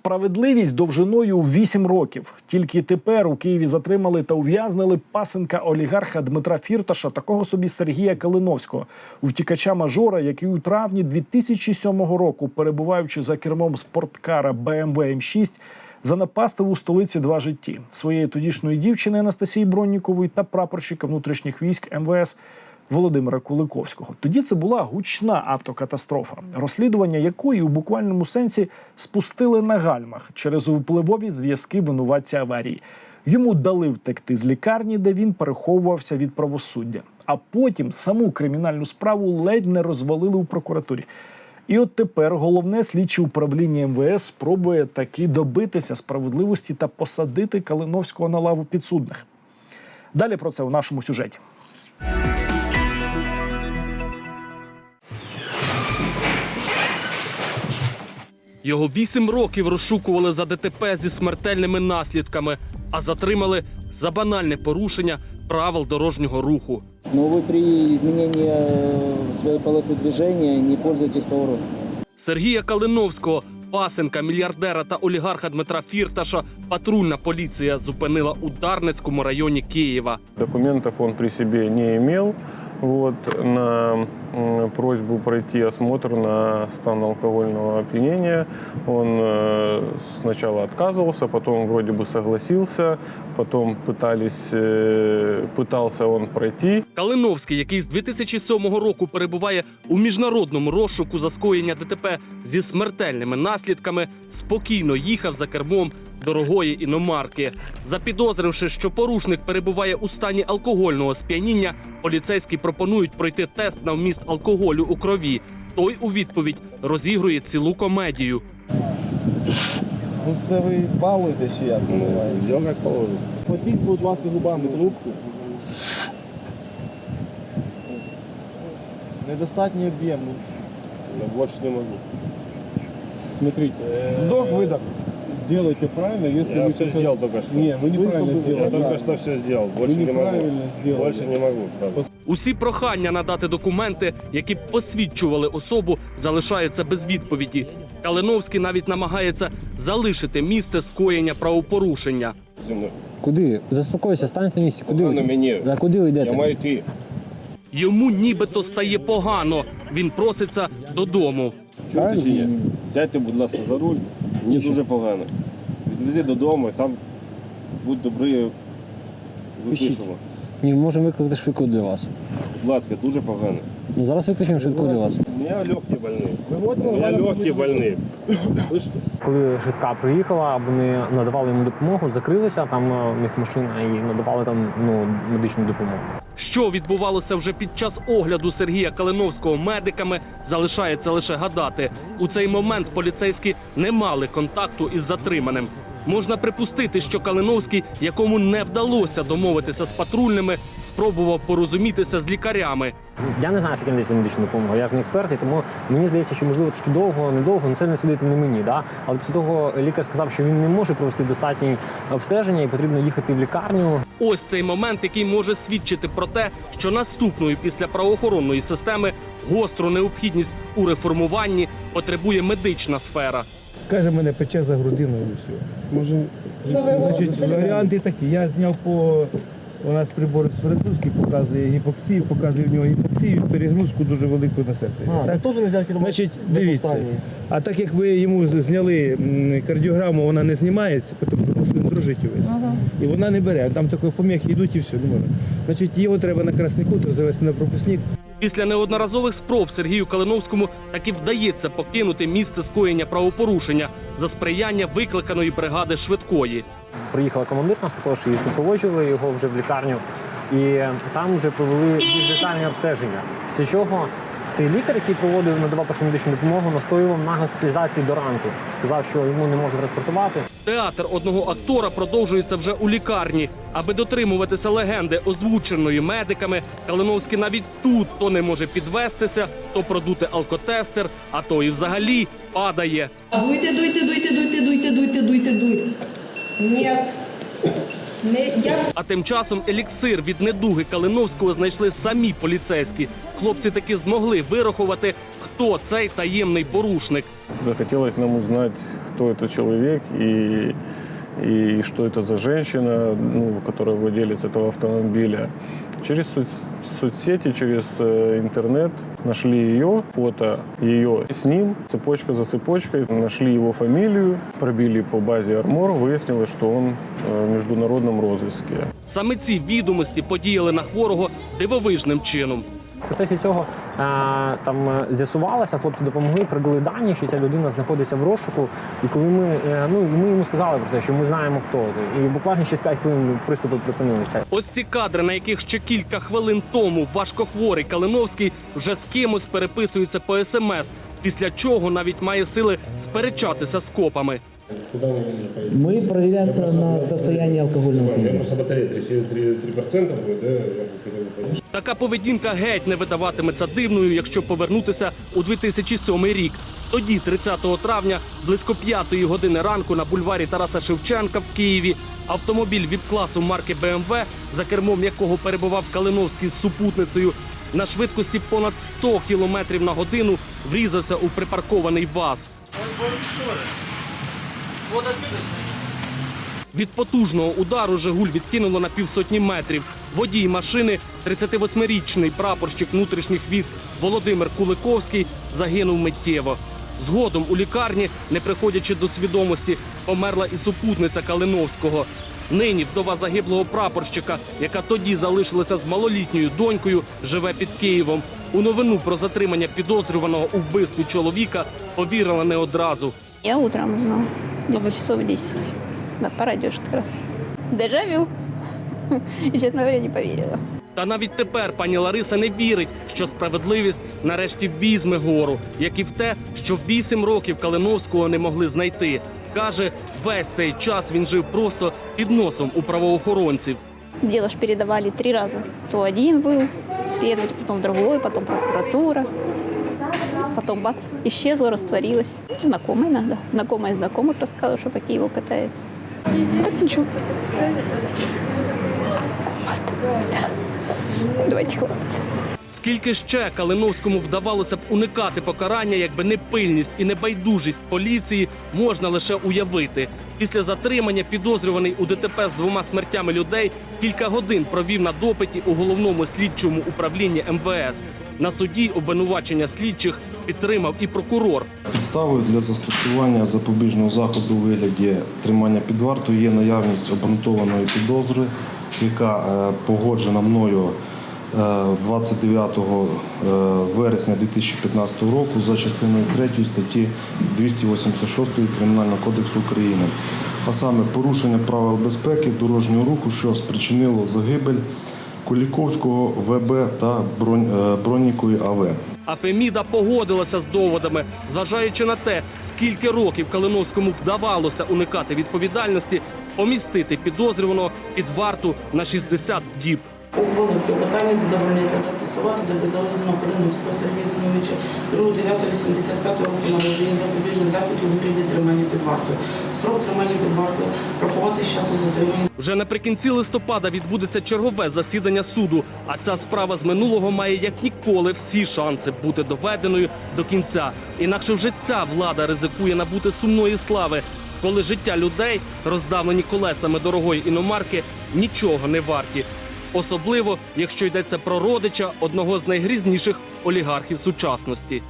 Справедливість довжиною у 8 років. Тільки тепер у Києві затримали та ув'язнили пасенка олігарха Дмитра Фірташа, такого собі Сергія Калиновського, втікача мажора, який у травні 2007 року, перебуваючи за кермом спорткара BMW М6, занапастив у столиці два житті своєї тодішньої дівчини Анастасії Броннікової та прапорщика внутрішніх військ МВС Володимира Куликовського. Тоді це була гучна автокатастрофа, розслідування якої у буквальному сенсі спустили на гальмах через впливові зв'язки винуватця аварії. Йому дали втекти з лікарні, де він переховувався від правосуддя. А потім саму кримінальну справу ледь не розвалили у прокуратурі. І от тепер головне слідче управління МВС спробує таки добитися справедливості та посадити Калиновського на лаву підсудних. Далі про це у нашому сюжеті. Його вісім років розшукували за ДТП зі смертельними наслідками, а затримали за банальне порушення правил дорожнього руху. Но вы при изменении э, своей полосы движения не пользуетесь поворотом. Сергія Калиновського, пасенка, мільярдера та олігарха Дмитра Фірташа, патрульна поліція зупинила у Дарницькому районі Києва. Документов он при себе не имел. Вот, на м, просьбу пройти осмотр на стан алкогольного опьянения он э, сначала отказывался, потом вроде бы согласился, потом пытались, э, пытался он пройти. Калиновський, який з 2007 року перебуває у міжнародному розшуку за скоєння ДТП зі смертельними наслідками, спокійно їхав за кермом дорогої іномарки. Запідозривши, що порушник перебуває у стані алкогольного сп'яніння, поліцейські пропонують пройти тест на вміст алкоголю у крові. Той у відповідь розігрує цілу комедію. Ну це ви балуєте чи як? Сделал как положено. Потіть, будь ласка, губами трубку. Недостатній об'єм. ну. Больше не могу. Смотрите, Вдох, видох сделайте правильно, если Я вы все сейчас... сделал только что. Не, вы неправильно Вы сделали. Я только что все сделал. Больше Вы не могу. неправильно сделали. Больше не могу. правда. Усі прохання надати документи, які б посвідчували особу, залишаються без відповіді. Калиновський навіть намагається залишити місце скоєння правопорушення. Куди? Заспокойся, станьте на місці. Куди Погано ви? мені. А куди ви йдете? Я маю йти. Йому нібито стає погано. Він проситься додому. Чуєте чи ні? Сядьте, будь ласка, за руль. Мені дуже погано. Відвези додому, і там будь добрий, випишемо. Ні, ми можемо викликати швидку для вас. Будь ласка, дуже погано. Ну зараз викличемо швидку для вас. У мене легкі больні. У мене легкі больні. Слышите? Коли швидка приїхала, вони надавали йому допомогу, закрилися там е, у них машина і надавали там ну медичну допомогу. Що відбувалося вже під час огляду Сергія Калиновського медиками, залишається лише гадати. У цей момент поліцейські не мали контакту із затриманим. Можна припустити, що Калиновський, якому не вдалося домовитися з патрульними, спробував порозумітися з лікарями. Я не знаю, скільки надається медичну допомогу. Я ж не експерт, і тому мені здається, що можливо трошки довго, недовго, ну, це не судити не мені. Да? Але після того лікар сказав, що він не може провести достатнє обстеження і потрібно їхати в лікарню. Ось цей момент, який може свідчити про те, що наступною після правоохоронної системи гостру необхідність у реформуванні потребує медична сфера. Каже, мене пече за грудиною і все. Може, значить, варіанти такі. Я зняв по у нас прибор з французький показує гіпоксію, показує в нього гіпоксію, перегрузку дуже велику на серце. А, так, теж не взяв кермо. значить, дивіться. А так як ви йому зняли м, кардіограму, вона не знімається, тому що він дрожить увесь. І вона не бере. Там такі поміхи йдуть і все, не можна. Значить, його треба на красний хутор завести на пропускник. Після неодноразових спроб Сергію Калиновському таки вдається покинути місце скоєння правопорушення за сприяння викликаної бригади швидкої. Приїхала командир нас також і супроводжували його вже в лікарню. І там вже провели більш детальне обстеження. Після чого цей лікар, який проводив, надавав першу медичну допомогу, настоював на госпіталізації до ранку. Сказав, що йому не можна транспортувати. Театр одного актора продовжується вже у лікарні. Аби дотримуватися легенди, озвученої медиками, Калиновський навіть тут то не може підвестися, то продути алкотестер, а то і взагалі падає. Дуйте, дуйте, дуйте, дуйте, дуйте, дуйте, дуйте, дуйте. Нет. Не я А тим часом еліксир від недуги Калиновського знайшли самі поліцейські. Хлопці таки змогли вирахувати, хто цей таємний порушник. Захотілося нам узнати, хто это чоловік и, и что это за женщина, ну, которая владелец этого автомобиля. Через соц- соцсети, через э, интернет нашли ее, фото ее с ним, цепочка за цепочкой. Нашли его фамилию, пробили по базе Армор, выяснилось, что он э, в международном розыске. Саме ці відомості подіяли на хворого дивовижним чином. В процесі цього е, там е, з'ясувалося, хлопці допомогли, придали дані, що ця людина знаходиться в розшуку. І коли ми, е, ну, ми йому сказали про те, що ми знаємо хто. І буквально через 5 хвилин приступи припинилися. Ось ці кадри, на яких ще кілька хвилин тому важкохворий Калиновський вже з кимось переписується по смс, після чого навіть має сили сперечатися з копами. Мы проверяться на состояние алкогольного опьянения. батарея 3%, будет, да, я хотел бы понять. Така поведінка геть не видаватиметься дивною, якщо повернутися у 2007 рік. Тоді, 30 травня, близько 5 години ранку на бульварі Тараса Шевченка в Києві, автомобіль від класу марки БМВ, за кермом якого перебував Калиновський з супутницею, на швидкості понад 100 км на годину врізався у припаркований ВАЗ. Від потужного удару Жигуль відкинуло на півсотні метрів. Водій машини, 38-річний прапорщик внутрішніх військ Володимир Куликовський, загинув миттєво. Згодом у лікарні, не приходячи до свідомості, померла і супутниця Калиновського. Нині вдова загиблого прапорщика, яка тоді залишилася з малолітньою донькою, живе під Києвом. У новину про затримання підозрюваного у вбивстві чоловіка повірила не одразу. Я утром узнала, где-то часов 10. Да, по радио ж как раз. Дежавю. И, честно говоря, не поверила. Та навіть тепер пані Лариса не вірить, що справедливість нарешті візьме гору, як і в те, що вісім років Калиновського не могли знайти. Каже, весь цей час він жив просто під носом у правоохоронців. Дело ж передавали три раза. То один был следователь, потом другой, потом прокуратура Потом бац, исчезло, растворилось. Знакомый иногда. Знакомая знакомых рассказывала, что по Киеву катается. Так ничего. Баста. Давайте хвастаться. Скільки ще Калиновському вдавалося б уникати покарання, якби не пильність і небайдужість поліції, можна лише уявити. Після затримання підозрюваний у ДТП з двома смертями людей кілька годин провів на допиті у головному слідчому управлінні МВС. На суді обвинувачення слідчих підтримав і прокурор. Підставою для застосування запобіжного заходу у вигляді тримання під вартою є наявність обґрунтованої підозри, яка е, погоджена мною 29 е, вересня 2015 року за частиною 3 статті 286 Кримінального кодексу України, а саме порушення правил безпеки дорожнього руху, що спричинило загибель Куліковського ВБ та Бронь- е, АВ. А Феміда погодилася з доводами, зважаючи на те, скільки років Калиновському вдавалося уникати відповідальності, помістити підозрюваного під варту на 60 діб. Ухвалив клопотання задовольнити застосувати до беззалежного Калиновського Сергія Зіновича 2.9.85 року народження запобіжних заходів у вигляді тримання під вартою. Срок тримання під вартою рахувати з часу затримання Вже наприкінці листопада відбудеться чергове засідання суду. А ця справа з минулого має як ніколи всі шанси бути доведеною до кінця. Інакше вже ця влада ризикує набути сумної слави, коли життя людей, роздавлені колесами дорогої іномарки, нічого не варті. Особливо, якщо йдеться про родича одного з найгрізніших олігархів сучасності.